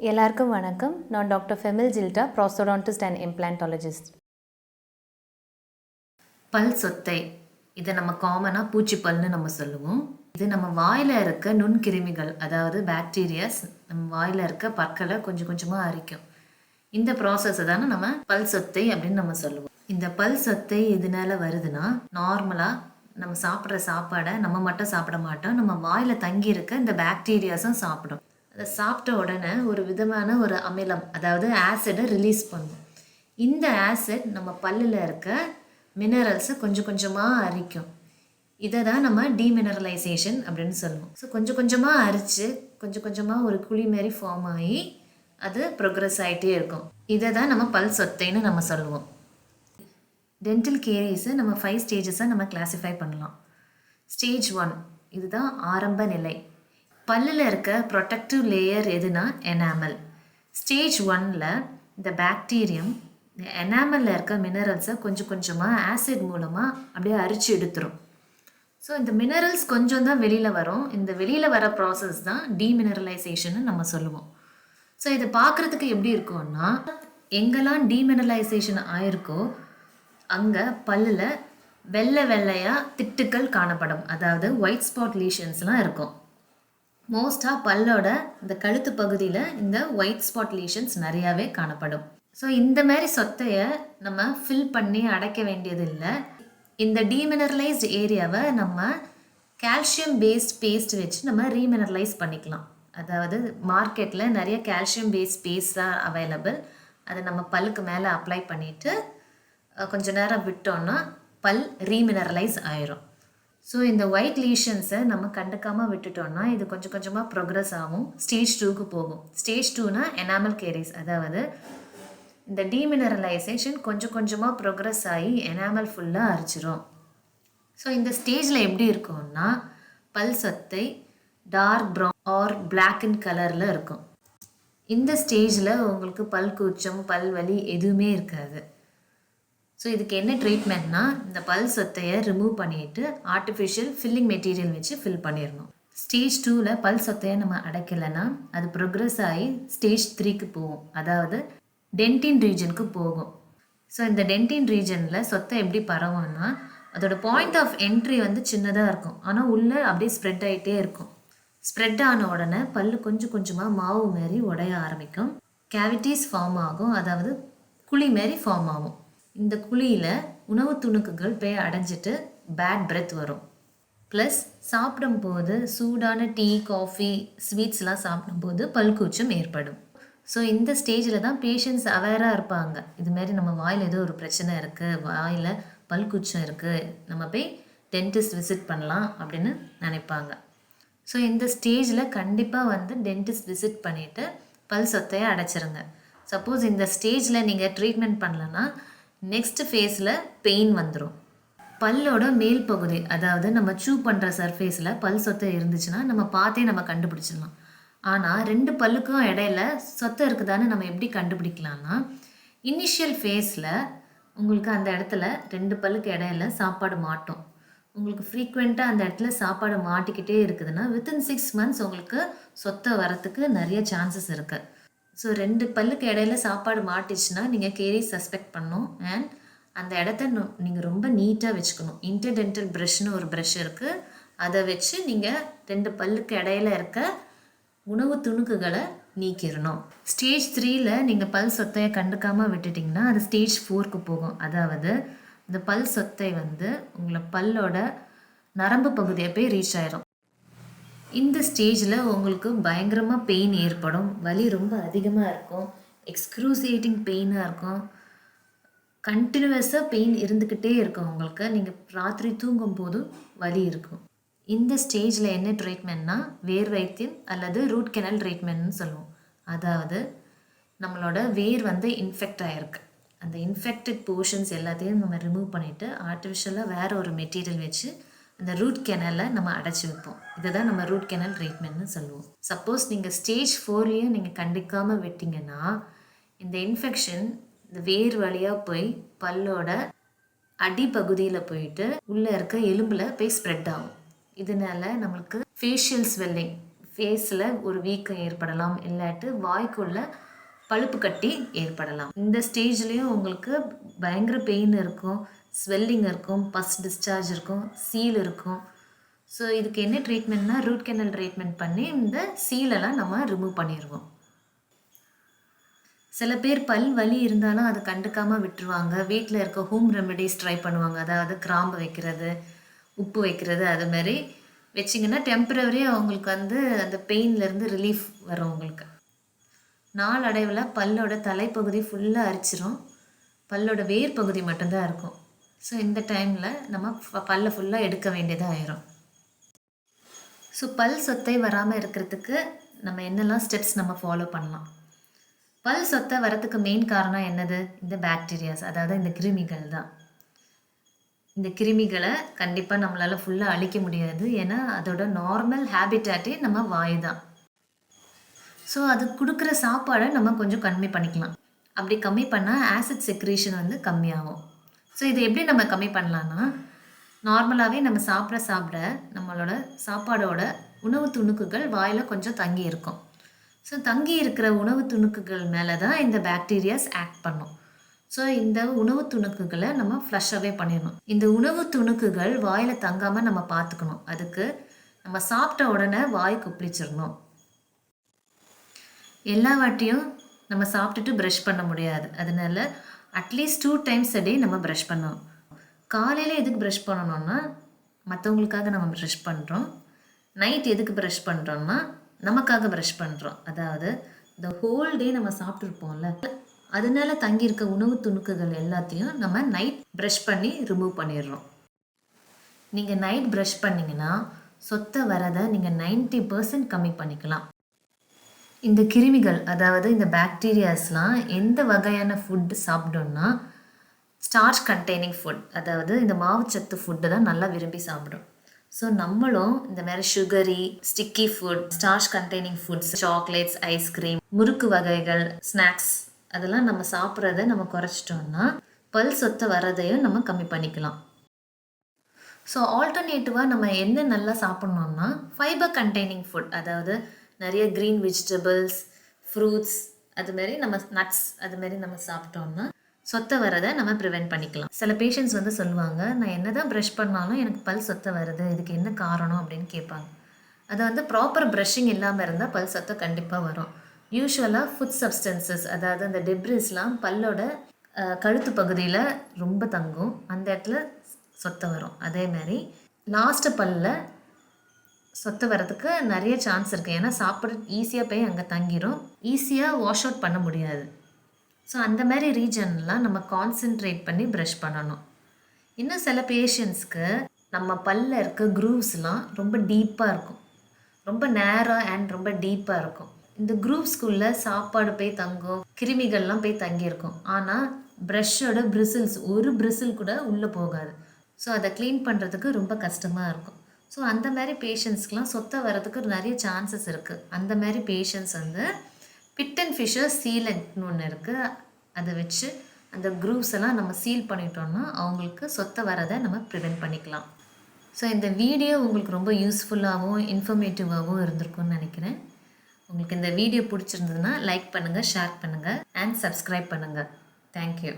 எல்லாருக்கும் வணக்கம். நான் டாக்டர் ஃபெமில் ஜில்டா ப்ராஸ்டோடான்டிஸ்ட் அண்ட் இம்ப்ளான்டாலஜிஸ்ட். பல் சொத்தை. இதை நம்ம காமனாக பூச்சி பல்னு நம்ம சொல்லுவோம். இது நம்ம வாயில் இருக்க நுண்கிருமிகள் அதாவது பாக்டீரியாஸ் நம்ம வாயில் இருக்க பற்களை கொஞ்சம் கொஞ்சமாக அரிக்கும். இந்த ப்ராசஸை தானே நம்ம பல் சொத்தை அப்படின்னு நம்ம சொல்லுவோம். இந்த பல் சொத்தை எதனால வருதுன்னா நார்மலாக நம்ம சாப்பிட்ற சாப்பாடை நம்ம மட்டும் சாப்பிட மாட்டோம். நம்ம வாயில் தங்கி இருக்க இந்த பாக்டீரியாஸும் சாப்பிடும். அதை சாப்பிட்ட உடனே ஒரு விதமான ஒரு அமிலம் அதாவது ஆசிடை ரிலீஸ் பண்ணும். இந்த ஆசிட் நம்ம பல்லில் இருக்க மினரல்ஸை கொஞ்சம் கொஞ்சமாக அரிக்கும். இதை தான் நம்ம டீமினரலைசேஷன் அப்படின்னு சொல்லுவோம். ஸோ கொஞ்சம் கொஞ்சமாக அரித்து கொஞ்சம் கொஞ்சமாக ஒரு குழி மாரி ஃபார்ம் ஆகி அது ப்ரோக்ரஸ் ஆகிட்டே இருக்கும். இதை தான் நம்ம பல் சொத்தைன்னு நம்ம சொல்லுவோம். டென்டல் கேரிஸை நம்ம ஃபைவ் ஸ்டேஜஸாக நம்ம கிளாஸிஃபை பண்ணலாம். ஸ்டேஜ் ஒன் இதுதான் ஆரம்ப நிலை. பல்லில் இருக்க ப்ரொடெக்டிவ் லேயர் எதுனா எனாமல் ஸ்டேஜ் ஒன்னில் இந்த பாக்டீரியம் இந்த எனாமலில் இருக்க மினரல்ஸை கொஞ்சம் கொஞ்சமாக ஆசிட் மூலமாக அப்படியே அரிச்சு எடுத்துரும். ஸோ இந்த மினரல்ஸ் கொஞ்சம் தான் வெளியில் வரும். இந்த வெளியில் வர ப்ராசஸ் தான் டீமினரலைசேஷன் நம்ம சொல்லுவோம். ஸோ இதை பார்க்குறதுக்கு எப்படி இருக்கும்னா எங்கெல்லாம் டீமினரலைசேஷன் ஆயிருக்கோ அங்கே பல்லில் வெள்ளை வெள்ளையாக திட்டுக்கள் காணப்படும். அதாவது ஒயிட் ஸ்பாட் லீஷன்ஸ்லாம் இருக்கும். மோஸ்ட்டாக பல்லோட இந்த கழுத்து பகுதியில் இந்த ஒயிட் ஸ்பாட் லீஷன்ஸ் நிறையாவே காணப்படும். ஸோ இந்த மாதிரி சொத்தையை நம்ம ஃபில் பண்ணி அடைக்க வேண்டியது இல்லை இந்த டீமினரலைஸ்டு ஏரியாவை நம்ம கால்சியம் பேஸ்ட் பேஸ்ட் வச்சு நம்ம ரீமினரலைஸ் பண்ணிக்கலாம். அதாவது மார்க்கெட்டில் நிறைய கால்சியம் பேஸ்ட் பேஸ்ட் தான் அவைலபிள் அதை நம்ம பல்லுக்கு மேலே அப்ளை பண்ணிவிட்டு கொஞ்ச நேரம் விட்டோம்னா பல் ரீமினரலைஸ் ஆயிரும். ஸோ இந்த ஒயிட் லீஷன்ஸை நம்ம கண்டுக்காமல் விட்டுட்டோம்னா இது கொஞ்சம் கொஞ்சமாக ப்ரோக்ரஸ் ஆகும். ஸ்டேஜ் டூக்கு போகும். ஸ்டேஜ் டூனா எனாமல் கேரிஸ் அதாவது இந்த டீமினரலைசேஷன் கொஞ்சம் கொஞ்சமாக ப்ரோக்ரஸ் ஆகி எனாமல் ஃபுல்லாக அரிச்சிரும். ஸோ இந்த ஸ்டேஜில் எப்படி இருக்கும்னா பல் சத்தை டார்க் ப்ரௌன் ஆர் பிளாக் இன் கலரில் இருக்கும். இந்த ஸ்டேஜில் உங்களுக்கு பல் கூச்சம் பல் வலி எதுவுமே இருக்காது. ஸோ இதுக்கு என்ன ட்ரீட்மெண்ட்னா இந்த பல் சொத்தையை ரிமூவ் பண்ணிட்டு ஆர்டிஃபிஷியல் ஃபில்லிங் மெட்டீரியல் வச்சு ஃபில் பண்ணிடணும் ஸ்டேஜ் டூவில் பல் சொத்தையை நம்ம அடைக்கலைன்னா அது ப்ரோக்ரஸ் ஆகி ஸ்டேஜ் த்ரீக்கு போகும். அதாவது டென்டின் ரீஜனுக்கு போகும். ஸோ இந்த டென்டின் ரீஜனில் சொத்தை எப்படி பரவும்னா அதோட பாயிண்ட் ஆஃப் என்ட்ரி வந்து சின்னதாக இருக்கும். ஆனால் உள்ளே அப்படியே ஸ்ப்ரெட் ஆகிட்டே இருக்கும். ஸ்ப்ரெட் ஆன உடனே பல் கொஞ்சம் கொஞ்சமாக மாவு மாரி உடைய ஆரம்பிக்கும். கேவிட்டிஸ் ஃபார்ம் ஆகும். அதாவது குழி மாரி ஃபார்ம் ஆகும். இந்த குழியில் உணவு துணுக்குகள் போய் அடைஞ்சிட்டு பேட் பிரெத் வரும். ப்ளஸ் சாப்பிடும்போது சூடான டீ காஃபி ஸ்வீட்ஸ்லாம் சாப்பிடும்போது பல்கூச்சம் ஏற்படும். ஸோ இந்த ஸ்டேஜில் தான் பேஷண்ட்ஸ் அவேராக இருப்பாங்க. இதுமாரி நம்ம வாயில் ஏதோ ஒரு பிரச்சனை இருக்குது வாயில் பல்கூச்சம் இருக்குது நம்ம போய் டென்டிஸ்ட் விசிட் பண்ணலாம் அப்படின்னு நினைப்பாங்க. ஸோ இந்த ஸ்டேஜில் கண்டிப்பாக வந்து டென்டிஸ்ட் விசிட் பண்ணிவிட்டு பல் சொத்தையை அடைச்சிருங்க. சப்போஸ் இந்த ஸ்டேஜில் நீங்கள் ட்ரீட்மெண்ட் பண்ணலன்னா நெக்ஸ்ட் ஃபேஸில் பெயின் வந்துடும் பல்லோட மேல் பகுதி அதாவது நம்ம சூ பண்ணுற சர்ஃபேஸில் பல் சொத்தை இருந்துச்சுன்னா நம்ம பார்த்தே நம்ம கண்டுபிடிச்சிடலாம். ஆனால் ரெண்டு பல்லுக்கும் இடையில சொத்தை இருக்குதான்னு நம்ம எப்படி கண்டுபிடிக்கலாம்னா இனிஷியல் ஃபேஸில் உங்களுக்கு அந்த இடத்துல ரெண்டு பல்லுக்கு இடையில சாப்பாடு மாட்டோம். உங்களுக்கு ஃப்ரீக்வெண்ட்டாக அந்த இடத்துல சாப்பாடு மாட்டிக்கிட்டே இருக்குதுன்னா வித்தின் சிக்ஸ் மந்த்ஸ் உங்களுக்கு சொத்தை வரத்துக்கு நிறைய சான்சஸ் இருக்குது ஸோ ரெண்டு பல்லுக்கு இடையில சாப்பாடு மாட்டிச்சுன்னா நீங்கள் கேரி சஸ்பெக்ட் பண்ணும் அண்ட் அந்த இடத்த நீங்கள் ரொம்ப நீட்டாக வச்சுக்கணும். இன்டர்டென்டல் ப்ரஷ்னு ஒரு ப்ரஷ் இருக்குது அதை வச்சு நீங்கள் ரெண்டு பல்லுக்கு இடையில இருக்க உணவு துணுக்குகளை நீக்கிடணும். ஸ்டேஜ் த்ரீல நீங்கள் பல் சொத்தையை கண்டுக்காமல் விட்டுட்டிங்கன்னா அது ஸ்டேஜ் ஃபோருக்கு போகும். அதாவது இந்த பல் சொத்தை வந்து உங்களை பல்லோட நரம்பு பகுதியை போய் ரீச் ஆயிரும். இந்த ஸ்டேஜில் உங்களுக்கு பயங்கரமாக பெயின் ஏற்படும். வலி ரொம்ப அதிகமாக இருக்கும். எக்ஸ்க்ரூசியேட்டிங் பெயினாக இருக்கும். கண்டினியூவஸாக பெயின் இருந்துக்கிட்டே இருக்கும் உங்களுக்கு. நீங்கள் ராத்திரி தூங்கும் போதும் வலி இருக்கும். இந்த ஸ்டேஜில் என்ன ட்ரீட்மெண்ட்னா வேர் வைத்தியம் அல்லது ரூட் கெனல் ட்ரீட்மெண்ட்னு சொல்லுவோம். அதாவது நம்மளோட வேர் வந்து இன்ஃபெக்ட் ஆகிருக்கு அந்த இன்ஃபெக்டட் போர்ஷன்ஸ் எல்லாத்தையும் நம்ம ரிமூவ் பண்ணிவிட்டு ஆர்டிஃபிஷியலாக வேறு ஒரு மெட்டீரியல் வச்சு அந்த ரூட் கெனலை நம்ம அடைச்சி வைப்போம். இதை தான் நம்ம ரூட் கெனல் ட்ரீட்மெண்ட்னு சொல்லுவோம். சப்போஸ் நீங்கள் ஸ்டேஜ் ஃபோர்லேயும் நீங்கள் கண்டிக்காமல் விட்டிங்கன்னா இந்த இன்ஃபெக்ஷன் இந்த வேர் வழியாக போய் பல்லோட அடிப்பகுதியில் போயிட்டு உள்ளே இருக்க எலும்பில் போய் ஸ்ப்ரெட் ஆகும். இதனால நம்மளுக்கு ஃபேஷியல் ஸ்வெல்லிங் ஃபேஸில் ஒரு வீக்கம் ஏற்படலாம். இல்லாட்டு வாய்க்குள்ளே பழுப்பு கட்டி ஏற்படலாம். இந்த ஸ்டேஜ்லேயும் உங்களுக்கு பயங்கர பெயின் இருக்கும் ஸ்வெல்லிங் இருக்கும் பஸ் டிஸ்சார்ஜ் இருக்கும் சீல் இருக்கும். ஸோ இதுக்கு என்ன ட்ரீட்மெண்ட்னா ரூட் கெனல் ட்ரீட்மெண்ட் பண்ணி இந்த சீலெல்லாம் நம்ம ரிமூவ் பண்ணிடுவோம் சில பேர் பல் வலி இருந்தாலும் அதை கண்டுக்காமல் விட்டுருவாங்க. வீட்டில் இருக்க ஹோம் ரெமெடிஸ் ட்ரை பண்ணுவாங்க. அதாவது கிராம்பு வைக்கிறது உப்பு வைக்கிறது அது மாதிரி. வச்சிங்கன்னா டெம்பரவரியாக அவங்களுக்கு வந்து அந்த பெயின்லேருந்து ரிலீஃப் வரும் உங்களுக்கு. நாளடைவில் பல்லோட தலைப்பகுதி ஃபுல்லாக அரிச்சிரும். பல்லோட வேர் பகுதி மட்டும்தான் இருக்கும். ஸோ இந்த டைமில் நம்ம பல்லை ஃபுல்லாக எடுக்க வேண்டியதாக ஆயிரும். ஸோ பல் சொத்தை வராமல் இருக்கிறதுக்கு நம்ம என்னெல்லாம் ஸ்டெப்ஸ் நம்ம ஃபாலோ பண்ணலாம்? பல் சொத்தை வரத்துக்கு மெயின் காரணம் என்னது? இந்த பாக்டீரியாஸ் அதாவது இந்த கிருமிகள் தான். இந்த கிருமிகளை கண்டிப்பாக நம்மளால் ஃபுல்லாக அழிக்க முடியாது. ஏன்னா அதோட நார்மல் ஹேபிட்டாட்டே நம்ம வாய் தான். ஸோ அது கொடுக்குற சாப்பாடை நம்ம கொஞ்சம் கம்மி பண்ணிக்கலாம். அப்படி கம்மி பண்ணால் ஆசிட் செக்ரேஷன் வந்து கம்மியாகும். ஸோ இதை எப்படி நம்ம கம்மி பண்ணலான்னா நார்மலாகவே நம்ம சாப்பிட சாப்பிட நம்மளோட சாப்பாடோட உணவு துணுக்குகள் வாயில் கொஞ்சம் தங்கி இருக்கும். ஸோ தங்கி இருக்கிற உணவு துணுக்குகள் மேலே தான் இந்த பாக்டீரியாஸ் ஆக்ட் பண்ணும். ஸோ இந்த உணவு துணுக்குகளை நம்ம ஃப்ளஷ்ஷாகவே பண்ணிடணும். இந்த உணவு துணுக்குகள் வாயில் தங்காமல் நம்ம பார்த்துக்கணும். அதுக்கு நம்ம சாப்பிட்ட உடனே வாய் குப்பிளிச்சிடணும் எல்லா வாட்டியும் நம்ம சாப்பிட்டுட்டு ப்ரஷ் பண்ண முடியாது. அதனால at least two times a day நம்ம ப்ரஷ் பண்ணோம் காலையில் எதுக்கு ப்ரஷ் பண்ணணும்னா மற்றவங்களுக்காக நம்ம ப்ரஷ் பண்ணுறோம் நைட் எதுக்கு ப்ரஷ் பண்ணுறோம்னா நமக்காக ப்ரஷ் பண்ணுறோம் அதாவது இந்த ஹோல் டே நம்ம சாப்பிட்ருப்போம்ல அதனால தங்கியிருக்க உணவு துணுக்குகள் எல்லாத்தையும் நம்ம நைட் ப்ரஷ் பண்ணி ரிமூவ் பண்ணிடுறோம். நீங்கள் நைட் ப்ரஷ் பண்ணிங்கன்னா சொத்தை வரதை நீங்கள் 90% பர்சன்ட் கம்மி பண்ணிக்கலாம். இந்த கிருமிகள் அதாவது இந்த பாக்டீரியாஸ்லாம் எந்த வகையான ஃபுட் சாப்பிடும்னா ஸ்டார்ச் கண்டெய்னிங் ஃபுட் அதாவது இந்த மாவுச்சத்து ஃபுட்டு தான் நல்லா விரும்பி சாப்பிடும். ஸோ நம்மளும் இந்த மாதிரி sugary sticky food starch containing foods chocolates ice cream முறுக்கு வகைகள் ஸ்நாக்ஸ் அதெல்லாம் நம்ம சாப்பிட்றத நம்ம குறைச்சிட்டோம்னா பல் சொத்தை வரதையும் நம்ம கம்மி பண்ணிக்கலாம். ஸோ ஆல்டர்னேட்டிவாக நம்ம என்ன நல்லா சாப்பிட்ணுன்னா ஃபைபர் கண்டெய்னிங் ஃபுட் அதாவது நிறைய க்ரீன் வெஜிடபிள்ஸ் ஃப்ரூட்ஸ் அதுமாரி நம்ம நட்ஸ் அதுமாரி நம்ம சாப்பிட்டோம்னா சொத்தை வரதை நம்ம ப்ரிவெண்ட் பண்ணிக்கலாம். சில பேஷண்ட்ஸ் வந்து சொல்லுவாங்க நான் என்ன தான் ப்ரஷ் பண்ணாலும் எனக்கு பல் சொத்தை வருது. இதுக்கு என்ன காரணம்? அப்படின்னு கேட்பாங்க. அது வந்து ப்ராப்பர் ப்ரஷிங் இல்லாமல் இருந்தால் பல் சொத்தை கண்டிப்பாக வரும். யூஸ்வலாக ஃபுட் சப்ஸ்டன்சஸ் அதாவது அந்த டெப்ரிஸ்லாம் பல்லோட கழுத்து பகுதியில் ரொம்ப தங்கும். அந்த இடத்துல சொத்தை வரும். அதே மாதிரி லாஸ்ட்டு பல்ல சொத்தை வரதுக்கு நிறைய சான்ஸ் இருக்குது ஏன்னா சாப்பிட ஈஸியாக போய் அங்கே தங்கிரும். ஈஸியாக வாஷ் அவுட் பண்ண முடியாது. ஸோ அந்த மாதிரி ரீஜன்லாம் நம்ம கான்சென்ட்ரேட் பண்ணி ப்ரஷ் பண்ணணும். இன்னும் சில பேஷண்ட்ஸ்க்கு நம்ம பல்ல இருக்க குரூவ்ஸ்லாம் ரொம்ப டீப்பாக இருக்கும். ரொம்ப நேராக அண்ட் ரொம்ப டீப்பாக இருக்கும். இந்த குரூப்ஸ்குள்ளே சாப்பாடு போய் தங்கும் கிருமிகள்லாம் போய் தங்கியிருக்கும். ஆனால் ப்ரஷ்ஷோட பிரிசில்ஸ் ஒரு பிரிசில் கூட உள்ளே போகாது. ஸோ அதை க்ளீன் பண்ணுறதுக்கு ரொம்ப கஷ்டமாக இருக்கும். ஸோ அந்த மாதிரி பேஷண்ட்ஸ்க்கெலாம் சொத்தை வரதுக்கு நிறைய சான்சஸ் இருக்குது அந்த மாதிரி பேஷண்ட்ஸ் வந்து பிட் அண்ட் ஃபிஷர் சீலண்ட்னு ஒன்று இருக்குது அதை வச்சு அந்த குரூப்ஸ் எல்லாம் நம்ம சீல் பண்ணிட்டோம்னா அவங்களுக்கு சொத்தை வரதை நம்ம ப்ரிவெண்ட் பண்ணிக்கலாம். ஸோ இந்த வீடியோ உங்களுக்கு ரொம்ப யூஸ்ஃபுல்லாகவும் இன்ஃபர்மேட்டிவாகவும் இருந்திருக்கும்னு நினைக்கிறேன். உங்களுக்கு இந்த வீடியோ பிடிச்சிருந்ததுன்னா லைக் பண்ணுங்கள் ஷேர் பண்ணுங்கள் அண்ட் சப்ஸ்கிரைப் பண்ணுங்கள் தேங்க்யூ